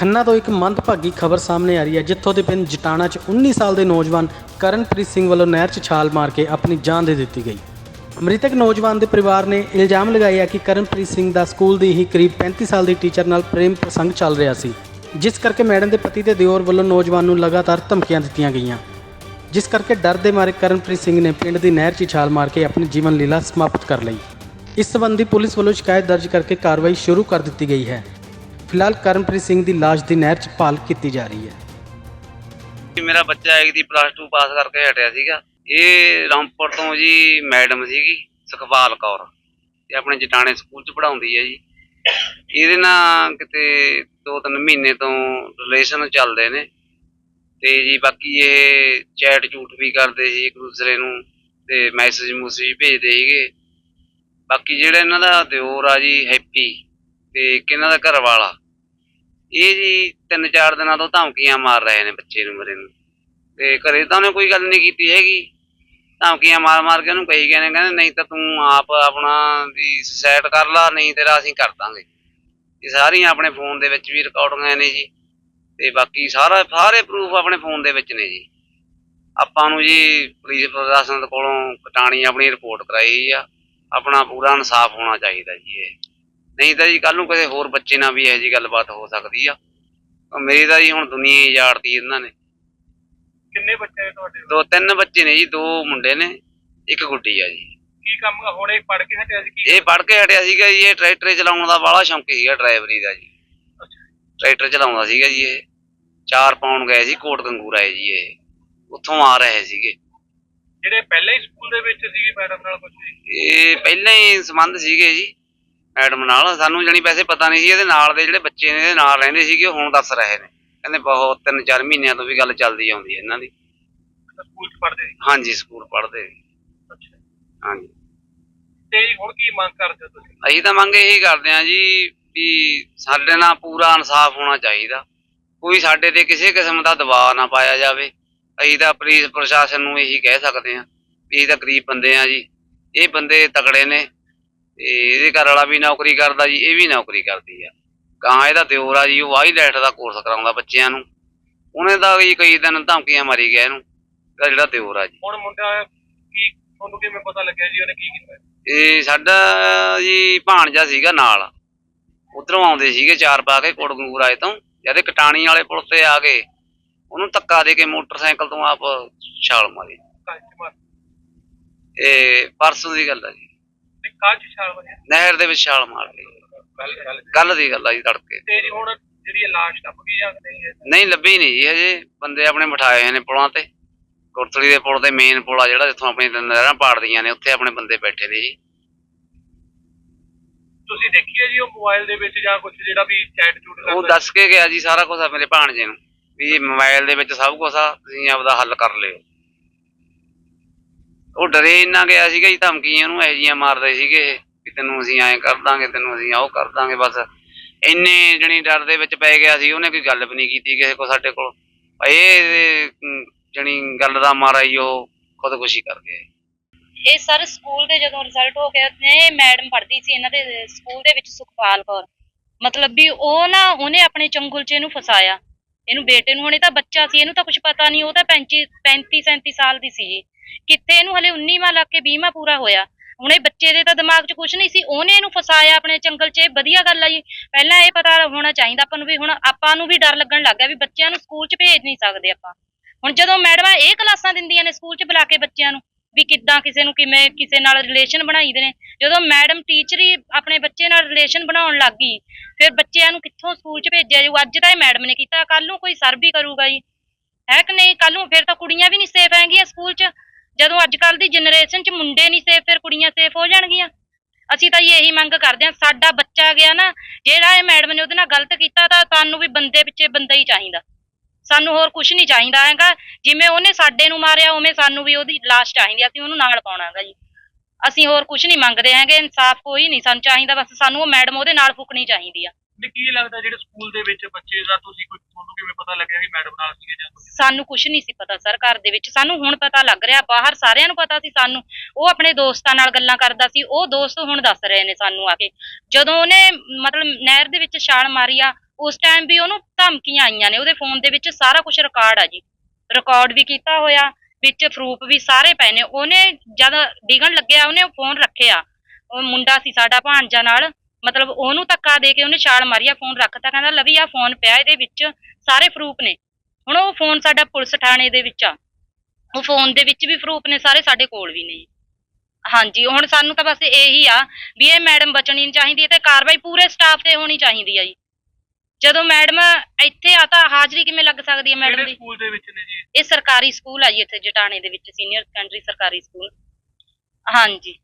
ਖੰਨਾ ਤੋਂ ਇੱਕ ਮੰਦਭਾਗੀ ਖਬਰ ਸਾਹਮਣੇ ਆ ਰਹੀ ਹੈ, ਜਿੱਥੋਂ ਦੇ ਪਿੰਡ ਜਟਾਣਾ 'ਚ 19 ਸਾਲ ਦੇ ਨੌਜਵਾਨ ਕਰਨਪ੍ਰੀਤ ਸਿੰਘ ਵੱਲੋਂ ਨਹਿਰ 'ਚ ਛਾਲ ਮਾਰ ਕੇ ਆਪਣੀ ਜਾਨ ਦੇ ਦਿੱਤੀ ਗਈ। ਮ੍ਰਿਤਕ ਨੌਜਵਾਨ ਦੇ ਪਰਿਵਾਰ ਨੇ ਇਲਜ਼ਾਮ ਲਗਾਇਆ ਕਿ ਕਰਨਪ੍ਰੀਤ ਸਿੰਘ ਦਾ ਸਕੂਲ ਦੀ ਹੀ ਕਰੀਬ 35 ਸਾਲ ਦੀ ਟੀਚਰ ਨਾਲ ਪ੍ਰੇਮ ਪ੍ਰਸੰਗ ਚੱਲ ਰਿਹਾ ਸੀ, ਜਿਸ ਕਰਕੇ ਮੈਡਮ ਦੇ ਪਤੀ ਤੇ ਦਿਓਰ ਵੱਲੋਂ ਨੌਜਵਾਨ ਨੂੰ ਲਗਾਤਾਰ ਧਮਕੀਆਂ ਦਿੱਤੀਆਂ ਗਈਆਂ। ਜਿਸ ਕਰਕੇ ਡਰ ਦੇ ਮਾਰੇ ਕਰਨਪ੍ਰੀਤ ਸਿੰਘ ਨੇ ਪਿੰਡ ਦੀ ਨਹਿਰ 'ਚ ਛਾਲ ਮਾਰ ਕੇ ਆਪਣੀ ਜੀਵਨ ਲੀਲਾ ਸਮਾਪਤ ਕਰ ਲਈ। ਇਸ ਸੰਬੰਧੀ ਪੁਲਿਸ ਵੱਲੋਂ ਸ਼ਿਕਾਇਤ ਦਰਜ ਕਰਕੇ ਕਾਰਵਾਈ ਸ਼ੁਰੂ ਕਰ ਦਿੱਤੀ ਗਈ ਹੈ। ਫਿਲਹਾਲ ਕਰਨਪ੍ਰੀਤ ਸਿੰਘ ਦੀ ਲਾਸ਼ ਦੀ ਨਹਿਰ 'ਚ ਭਾਲ ਕੀਤੀ ਜਾ ਰਹੀ ਹੈ। ਜੀ, ਮੇਰਾ ਬੱਚਾ ਇੱਕ ਦੀ ਪਲੱਸ 2 ਪਾਸ ਕਰਕੇ ਹਟਿਆ ਸੀਗਾ। ਇਹ ਰਾਮਪੁਰ ਤੋਂ ਜੀ ਮੈਡਮ ਸੀਗੀ, ਸੁਖਪਾਲ ਕੌਰ। ਇਹ ਆਪਣੇ ਜਟਾਣੇ ਸਕੂਲ 'ਚ ਪੜ੍ਹਾਉਂਦੀ ਹੈ ਜੀ। ਇਹਦੇ ਨਾਲ ਕਿਤੇ 2-3 ਮਹੀਨੇ ਤੋਂ ਰਿਲੇਸ਼ਨ ਚੱਲਦੇ ਨੇ। ਤੇ ਜੀ ਬਾਕੀ ਇਹ ਚੈਟ ਝੂਠ ਵੀ ਕਰਦੇ ਸੀ ਇੱਕ ਦੂਸਰੇ ਨੂੰ ਤੇ ਮੈਸੇਜ ਮੂਸੇਜ ਭੇਜਦੇ ਸੀਗੇ। ਬਾਕੀ ਜਿਹੜਾ ਇਹਨਾਂ ਦਾ ਦਿਓਰ ਆ ਜੀ, ਹੈਪੀ, ਤੇ ਇੱਕ ਇਹਨਾਂ ਦਾ ਘਰ ਵਾਲਾ ਇਹ ਜੀ ਤਿੰਨ ਚਾਰ ਦਿਨਾਂ ਤੋਂ ਧਮਕੀਆਂ ਮਾਰ ਰਹੇ ਨੇ ਬੱਚੇ ਨੂੰ ਮੇਰੇ ਨੂੰ। ਤੇ ਘਰੇ ਤਾਂ ਉਹਨੇ ਕੋਈ ਗੱਲ ਨਹੀਂ ਕੀਤੀ ਹੈਗੀ। ਧਮਕੀਆਂ ਮਾਰ ਮਾਰ ਕੇ ਉਹਨੂੰ ਕਹੀ ਗਏ ਨੇ, ਕਹਿੰਦੇ ਨਹੀਂ ਤਾਂ ਤੂੰ ਆਪ ਆਪਣਾ ਵੀ ਸੁਸਾਇਡ ਕਰ ਲਾ, ਨਹੀਂ ਤੇਰਾ ਅਸੀਂ ਕਰ ਦਾਂਗੇ। ਇਹ ਸਾਰੀਆਂ ਆਪਣੇ ਫੋਨ ਦੇ ਵਿੱਚ ਵੀ ਰਿਕਾਰਡਿੰਗਾਂ ਨੇ ਜੀ। ਤੇ ਬਾਕੀ ਸਾਰਾ, ਸਾਰੇ ਪ੍ਰੂਫ ਆਪਣੇ ਫੋਨ ਦੇ ਵਿੱਚ ਨੇ ਜੀ। ਆਪਾਂ ਨੂੰ ਜੀ ਪੁਲਿਸ ਪ੍ਰਸ਼ਾਸਨ ਕੋਲੋਂ ਕਟਾਣੀ ਆਪਣੀ ਰਿਪੋਰਟ ਕਰਾਈ ਆ। ਆਪਣਾ ਪੂਰਾ ਇਨਸਾਫ ਹੋਣਾ ਚਾਹੀਦਾ ਜੀ ਇਹ। ਨਹੀਂ ਤਾਂ ਜੀ ਕੱਲ ਨੂੰ ਕਿਸੇ ਹੋਰ ਬੱਚੇ ਨਾਲ ਵੀ ਇਹੋ ਜੀ ਗੱਲਬਾਤ ਹੋ ਸਕਦੀ ਆ। ਉਹ ਮੇਰੀ ਤਾਂ ਜੀ ਹੁਣ ਦੁਨੀਆ ਹੀ ਉਜਾੜਤੀ ਇਹਨਾਂ ਨੇ। ਕਿੰਨੇ ਬੱਚੇ ਨੇ ਤੁਹਾਡੇ? ਦੋ ਤਿੰਨ ਬੱਚੇ ਨੇ ਜੀ ਦੋ ਮੁੰਡੇ ਨੇ ਇੱਕ ਗੁੱਡੀ ਆ ਜੀ। ਕੀ ਕੰਮ ਹੁਣੇ ਪੜ ਕੇ ਹਟਿਆ ਸੀ ਕੀ ਇਹ ਪੜ੍ਹ ਕੇ ਹਟਿਆ ਸੀਗਾ ਜੀ ਇਹ ਟਰੈਕਟਰ ਚਲਾਉਣ ਦਾ ਬਾਹਲਾ ਸ਼ੌਂਕ ਸੀਗਾ ਡਰਾਈਵਰੀ ਦਾ ਜੀ। ਟਰੈਕਟਰ ਚਲਾਉਂਦਾ ਸੀਗਾ ਜੀ ਇਹ। ਚਾਰ ਪਾਉਣ ਗਏ ਸੀ ਕੋਟ ਗੰਗੂਰਾ ਹੈ ਜੀ ਇਹ। ਉੱਥੋਂ ਆ ਰਹੇ ਸੀਗੇ। ਜਿਹੜੇ ਪਹਿਲਾਂ ਹੀ ਸਕੂਲ ਦੇ ਵਿੱਚ ਸੀਗੀ ਮੈਡਮ ਨਾਲ ਕੁਝ ਇਹ ਪਹਿਲਾਂ ਹੀ ਸੰਬੰਧ ਸੀਗੇ ਜੀ। ਮੈਡਮ ਨਾਲ। ਸਾਨੂੰ ਜਣੀ ਵੈਸੇ ਪਤਾ ਨਹੀਂ ਸੀ ਇਹਦੇ ਨਾਲ ਦੇ ਜਿਹੜੇ ਬੱਚੇ ਨੇ ਇਹਦੇ ਨਾਲ ਰਹਿੰਦੇ ਸੀਗੇ ਉਹ ਹੁਣ ਦੱਸ ਰਹੇ ਨੇ। ਕਹਿੰਦੇ ਬਹੁਤ ਤਿੰਨ ਚਾਰ ਮਹੀਨਿਆਂ ਤੋਂ ਵੀ ਗੱਲ ਚੱਲਦੀ ਆਉਂਦੀ ਹੈ ਇਹਨਾਂ ਦੀ। ਸਕੂਲ 'ਚ ਪੜ੍ਹਦੇ ਸੀ? ਹਾਂਜੀ ਸਕੂਲ ਪੜ੍ਹਦੇ ਅੱਛਾ। ਹਾਂਜੀ। ਤੇ ਹੁਣ ਕੀ ਮੰਗ ਕਰਦੇ ਹੋ ਤੁਸੀਂ? ਅਸੀਂ ਤਾਂ ਮੰਗ ਇਹੀ ਕਰਦੇ ਹਾਂ ਜੀ ਵੀ ਸਾਡੇ ਨਾਲ ਪੂਰਾ ਇਨਸਾਫ ਹੋਣਾ ਚਾਹੀਦਾ। ਕੋਈ ਸਾਡੇ ਤੇ ਕਿਸੇ ਕਿਸਮ ਦਾ ਦਬਾਅ ਨਾ ਪਾਇਆ ਜਾਵੇ। ਅਸੀਂ ਤਾਂ ਪੁਲਿਸ ਪ੍ਰਸ਼ਾਸਨ ਨੂੰ ਇਹੀ ਕਹਿ ਸਕਦੇ ਹਾਂ ਵੀ ਅਸੀਂ ਤਾਂ ਗਰੀਬ ਬੰਦੇ ਆ ਜੀ। ਇਹ ਬੰਦੇ ਤਕੜੇ ਨੇ। ਤੇ ਇਹਦੇ ਘਰ ਵਾਲਾ ਵੀ ਨੌਕਰੀ ਕਰਦਾ ਜੀ ਇਹ ਵੀ ਨੌਕਰੀ ਕਰਦੀ ਆ। ਕਾਂ ਇਹਦਾ ਦਿਓਰ ਆ ਜੀ ਉਹ ਆਈਲੈਟ ਦਾ ਕੋਰਸ ਕਰਾਉਂਦਾ ਬੱਚਿਆਂ ਨੂੰ। ਉਹਨੇ ਤਾਂ ਜੀ ਕਈ ਦਿਨ ਧਮਕੀਆਂ ਮਾਰੀ ਗਿਆ ਇਹਨੂੰ ਇਹਦਾ ਜਿਹੜਾ ਦਿਓਰ ਆ ਜੀ। ਹੁਣ ਮੁੰਡਾ ਕੀ ਤੁਹਾਨੂੰ ਕਿਵੇਂ ਪਤਾ ਲੱਗਿਆ ਜੀ ਉਹਨੇ ਕੀ ਕੀਤਾ? ਇਹ ਸਾਡਾ ਜੀ ਭਾਣਜਾ ਸੀਗਾ ਨਾਲ। ਉਧਰੋਂ ਆਉਂਦੇ ਸੀਗੇ ਚਾਰ ਪਾ ਕੇ ਕੋਟਗੰਗੂਰ ਆਏ ਤੋਂ। ਜਦ ਇਹ ਕਟਾਣੀ ਵਾਲੇ ਪੁਲ ਤੇ ਆ ਗਏ ਉਹਨੂੰ ਧੱਕਾ ਦੇ ਕੇ ਮੋਟਰਸਾਈਕਲ ਤੋਂ ਆਪ ਛਾਲ ਮਾਰ। ਇਹ ਪਰਸੋਂ ਦੀ ਗੱਲ ਆ ਜੀ। ਛਾਲ ਨਹਿਰ ਦੇ ਵਿੱਚ ਛਾਲ ਮਾਰ ਲਈ। ਗੱਲ ਗੱਲ ਕੱਲ ਦੀ ਗੱਲ ਆ ਜੀ ਤੜਕੇ। ਤੇ ਜੀ ਹੁਣ ਜਿਹੜੀ ਇਹ ਲਾਸ਼ ਲੱਭ ਗਈ ਜਾਂ ਨਹੀਂ ਹੈ ਨਹੀਂ ਲੱਭੀ ਨਹੀਂ ਜੀ ਹਜੇ। ਬੰਦੇ ਆਪਣੇ ਬਿਠਾਏ ਹੋਏ ਨੇ ਪੁਲਾਂ ਤੇ। ਕੋਟਲੀ ਦੇ ਪੁਲ ਤੇ ਮੇਨ ਪੁਲ ਆ ਜਿਹੜਾ ਜਿੱਥੋਂ ਆਪਣੀ ਨਹਿਰਾਂ ਪਾੜਦੀਆਂ ਨੇ ਉੱਥੇ ਆਪਣੇ ਬੰਦੇ ਬੈਠੇ ਨੇ ਜੀ। ਤੁਸੀਂ ਦੇਖੀ ਹੈ ਜੀ ਉਹ ਮੋਬਾਈਲ ਦੇ ਵਿੱਚ ਜਾਂ ਕੁਝ ਜਿਹੜਾ ਵੀ ਚੈਟ ਚੂਟ ਉਹ ਦੱਸ ਕੇ ਗਿਆ ਜੀ ਸਾਰਾ ਕੁਝ ਆ ਮੇਰੇ ਭਾਣਜੇ ਨੂੰ। ਵੀ ਮੋਬਾਈਲ ਦੇ ਵਿੱਚ ਸਭ ਕੁਝ ਆ ਤੁਸੀਂ ਆਪਦਾ ਹੱਲ ਕਰ ਲਿਓ। ਉਹ ਡਰੇ ਇੰਨਾ ਗਿਆ ਸੀਗਾ ਜੀ, ਧਮਕੀਆਂ ਨੂੰ ਇਹੋ ਜਿਹੀਆਂ ਮਾਰਦੇ ਸੀਗੇ ਇਹ ਤੈਨੂੰ ਅਸੀਂ ਐਂ ਕਰ ਦਾਂਗੇ, ਤੈਨੂੰ ਅਸੀਂ ਆਹ ਕਰ ਦਾਂਗੇ, ਬਸ। ਇੰਨੇ ਜਣੀ ਡਰ ਦੇ ਵਿੱਚ ਪੈ ਗਿਆ ਸੀ, ਉਹਨੇ ਕੋਈ ਗੱਲ ਵੀ ਨਹੀਂ ਕੀਤੀ ਕਿਸੇ ਕੋ ਸਾਡੇ ਕੋਲ। ਇਹ ਜਣੀ ਗੱਲ ਦਾ ਮਾਰਾ ਹੀ ਉਹ ਖੁਦਕੁਸ਼ੀ ਕਰ ਗਿਆ ਇਹ ਸਰ ਸਕੂਲ ਦੇ ਜਦੋਂ ਰਿਜ਼ਲਟ ਹੋ ਗਿਆ ਨੇ ਮੈਡਮ ਪੜ੍ਹਦੀ ਸੀ, ਇਹਨਾਂ ਦੇ ਸਕੂਲ ਦੇ ਵਿੱਚ ਸੁਖਪਾਲ ਕੌਰ। ਮਤਲਬ ਵੀ ਉਹ ਨਾ, ਉਹਨੇ ਆਪਣੇ ਚੰਗੁਲ 'ਚ ਇਹਨੂੰ ਫਸਾਇਆ। ਇਹਨੂੰ ਬੇਟੇ ਨੂੰ, ਹੁਣੇ ਤਾਂ ਬੱਚਾ ਸੀ, ਇਹਨੂੰ ਤਾਂ ਕੁਝ ਪਤਾ ਨਹੀਂ, ਉਹ ਤਾਂ 35 35 37 ਸਾਲ ਦੀ ਸੀ ਕਿੱਥੇ ਇਹਨੂੰ ਹਲੇ 19ਵਾਂ ਲੱਗ ਕੇ 20ਵਾਂ ਪੂਰਾ ਹੋਇਆ। ਹੁਣ ਇਹ ਬੱਚੇ ਦੇ ਤਾਂ ਦਿਮਾਗ 'ਚ ਕੁਝ ਨਹੀਂ ਸੀ, ਉਹਨੇ ਇਹਨੂੰ ਫਸਾਇਆ ਆਪਣੇ ਚੰਗਲ 'ਚ, ਇਹ ਵਧੀਆ ਗੱਲ ਆ ਜੀ। ਪਹਿਲਾਂ ਇਹ ਪਤਾ ਹੋਣਾ ਚਾਹੀਦਾ ਆਪਾਂ ਨੂੰ ਵੀ, ਹੁਣ ਆਪਾਂ ਨੂੰ ਵੀ ਡਰ ਲੱਗਣ ਲੱਗ ਗਿਆ ਵੀ ਬੱਚਿਆਂ ਨੂੰ ਸਕੂਲ 'ਚ ਭੇਜ ਨਹੀਂ ਸਕਦੇ ਆਪਾਂ। ਹੁਣ ਜਦੋਂ ਮੈਡਮਾਂ ਇਹ ਕਲਾਸਾਂ ਦਿੰਦੀਆਂ ਨੇ ਸਕੂਲ 'ਚ ਬੁਲਾ ਕੇ ਬੱਚਿਆਂ ਨੂੰ, ਵੀ ਕਿੱਦਾਂ ਕਿਸੇ ਨੂੰ ਕਿਵੇਂ, ਕਿਸੇ ਨਾਲ ਰਿਲੇਸ਼ਨ ਬਣਾਈਦੇ ਨੇ। ਜਦੋਂ ਮੈਡਮ ਟੀਚਰ ਹੀ ਆਪਣੇ ਬੱਚੇ ਨਾਲ ਰਿਲੇਸ਼ਨ ਬਣਾਉਣ ਲੱਗ ਗਈ, ਫਿਰ ਬੱਚਿਆਂ ਨੂੰ ਕਿੱਥੋਂ ਸਕੂਲ 'ਚ ਭੇਜਿਆ ਜਾਊ? ਅੱਜ ਤਾਂ ਇਹ ਮੈਡਮ ਨੇ ਕੀਤਾ ਕੱਲ ਨੂੰ ਕੋਈ ਸਰ ਵੀ ਕਰੂਗਾ ਜੀ। ਹੈ ਕਿ ਨਹੀਂ? ਕੱਲ ਨੂੰ ਫਿਰ ਤਾਂ ਕੁੜੀਆਂ ਵੀ ਨਹੀਂ ਸੇਫ ਹੈਗੀਆਂ ਸਕੂਲ 'ਚ। ਜਦੋਂ ਅੱਜ ਕੱਲ ਦੀ ਜਨਰੇਸ਼ਨ 'ਚ ਮੁੰਡੇ ਨਹੀਂ ਸੇਫ ਫਿਰ ਕੁੜੀਆਂ ਸੇਫ ਹੋ ਜਾਣਗੀਆਂ। ਅਸੀਂ ਤਾਂ ਇਹੀ ਮੰਗ ਕਰਦੇ ਹਾਂ, ਸਾਡਾ ਬੱਚਾ ਗਿਆ ਨਾ, ਜਿਹੜਾ ਇਹ ਮੈਡਮ ਨੇ ਉਹਦੇ ਨਾਲ ਗਲਤ ਕੀਤਾ ਤਾਂ ਸਾਨੂੰ ਵੀ ਬੰਦੇ ਪਿੱਛੇ ਬੰਦਾ ਹੀ ਚਾਹੀਦਾ। ਸਾਨੂੰ ਹੋਰ ਕੁਝ ਨਹੀਂ ਚਾਹੀਦਾ ਹੈਗਾ। ਜਿਵੇਂ ਉਹਨੇ ਸਾਡੇ ਨੂੰ ਮਾਰਿਆ, ਉਵੇਂ ਸਾਨੂੰ ਵੀ ਉਹਦੀ ਲਾਸ਼ ਚਾਹੀਦੀ ਅਸੀਂ ਉਹਨੂੰ ਨਾਲ ਪਾਉਣਾ ਹੈਗਾ ਜੀ। ਅਸੀਂ ਹੋਰ ਕੁਝ ਨਹੀਂ ਮੰਗਦੇ ਹੈਗੇ, ਇਨਸਾਫ ਕੋਈ ਨਹੀਂ ਸਾਨੂੰ ਚਾਹੀਦਾ। ਬਸ ਸਾਨੂੰ ਉਹ ਮੈਡਮ ਉਹਦੇ ਨਾਲ ਫੁਕਣੀ ਚਾਹੀਦੀ ਆ। ਵੀ ਕੀ ਲੱਗਦਾ ਜਿਹੜੇ ਸਕੂਲ ਦੇ ਵਿੱਚ ਬੱਚੇ ਦਾ ਤੁਸੀਂ ਕੋਈ ਕਿਵੇਂ ਪਤਾ ਲੱਗਿਆ ਵੀ ਮੈਡਮ ਨਾਲ ਸੀਗੇ ਜਾਂ ਕੁਝ ਸਾਨੂੰ ਕੁਝ ਨਹੀਂ ਸੀ ਪਤਾ ਸਰ, ਘਰ ਦੇ ਵਿੱਚ। ਸਾਨੂੰ ਹੁਣ ਪਤਾ ਲੱਗ ਰਿਹਾ, ਬਾਹਰ ਸਾਰਿਆਂ ਨੂੰ ਪਤਾ ਸੀ ਸਾਨੂੰ। ਉਹ ਆਪਣੇ ਦੋਸਤਾਂ ਨਾਲ ਗੱਲਾਂ ਕਰਦਾ ਸੀ। ਉਹ ਦੋਸਤ ਹੁਣ ਦੱਸ ਰਹੇ ਨੇ ਸਾਨੂੰ ਆ ਕੇ। ਜਦੋਂ ਉਹਨੇ ਮਤਲਬ ਨਹਿਰ ਦੇ ਵਿੱਚ ਛਾਲ ਮਾਰੀ ਆ, ਉਸ ਟਾਈਮ ਵੀ ਉਹਨੂੰ ਧਮਕੀਆਂ ਆਈਆਂ ਨੇ। ਉਹਦੇ ਫੋਨ ਦੇ ਵਿੱਚ ਸਾਰਾ ਕੁਝ ਰਿਕਾਰਡ ਆ ਜੀ। ਰਿਕਾਰਡ ਵੀ ਕੀਤਾ ਹੋਇਆ, ਵਿੱਚ ਪ੍ਰੂਫ ਵੀ ਸਾਰੇ ਪਏ ਨੇ। ਉਹਨੇ ਜਦ ਡਿਗਣ ਲੱਗਿਆ, ਉਹਨੇ ਫੋਨ ਰੱਖਿਆ। ਉਹ ਮੁੰਡਾ ਸੀ ਸਾਡਾ ਭਾਂਜਾ ਨਾਲ। ਮਤਲਬ ਉਹਨੂੰ ਧੱਕਾ ਦੇ ਕੇ ਉਹਨੇ ਛਾਲ ਮਾਰੀ ਆ ਫੋਨ ਰੱਖਤਾ ਕਹਿੰਦਾ ਲਵੀ ਆ ਫੋਨ ਪਿਆ ਇਹਦੇ ਵਿੱਚ ਸਾਰੇ ਪ੍ਰੂਫ ਨੇ। ਹੁਣ ਉਹ ਫੋਨ ਸਾਡਾ ਪੁਲਿਸ ਥਾਣੇ ਦੇ ਵਿੱਚ ਆ। ਉਹ ਫੋਨ ਦੇ ਵਿੱਚ ਵੀ ਪ੍ਰੂਫ ਨੇ ਸਾਰੇ ਸਾਡੇ ਕੋਲ ਵੀ ਨੇ। ਹਾਂਜੀ ਹੁਣ ਸਾਨੂੰ ਤਾਂ ਬਸ ਇਹੀ ਆ ਵੀ ਇਹ ਮੈਡਮ ਬਚਣੀ ਨਹੀਂ ਚਾਹੀਦੀ ਤੇ ਕਾਰਵਾਈ ਪੂਰੇ ਸਟਾਫ ਤੇ ਹੋਣੀ ਚਾਹੀਦੀ ਆ ਜੀ। ਜਦੋਂ ਮੈਡਮ ਇੱਥੇ ਆ ਤਾਂ ਹਾਜ਼ਰੀ ਕਿਵੇਂ ਲੱਗ ਸਕਦੀ ਹੈ ਮੈਡਮ ਦੀ? ਸਕੂਲ ਦੇ ਵਿੱਚ ਨੇ ਜੀ? ਇਹ ਸਰਕਾਰੀ ਸਕੂਲ ਆ ਜੀ ਇੱਥੇ ਜਟਾਣੇ ਦੇ ਵਿੱਚ ਸੀਨੀਅਰ ਸੈਕੰਡਰੀ ਸਰਕਾਰੀ ਸਕੂਲ ਹਾਂਜੀ।